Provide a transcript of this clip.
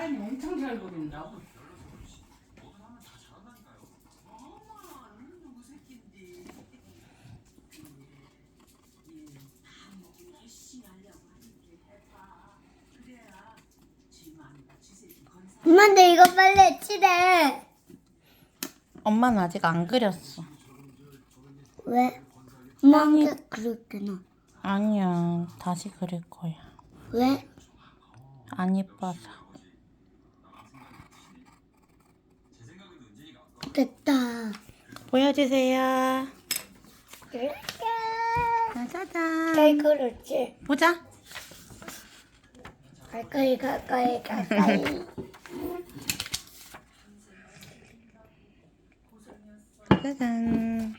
타임이 엄청 잘 그린다. 엄마한테 이거 빨리 칠해. 엄마는 아직 안 그렸어. 왜? 엄마한테 그랬구나. 아니야, 다시 그릴 거야. 왜? 안 이뻐서. 됐다. 보여주세요. 이렇게. 짜잔. 잘 그렸지? 보자. 가까이 가까이 가까이. 짜잔.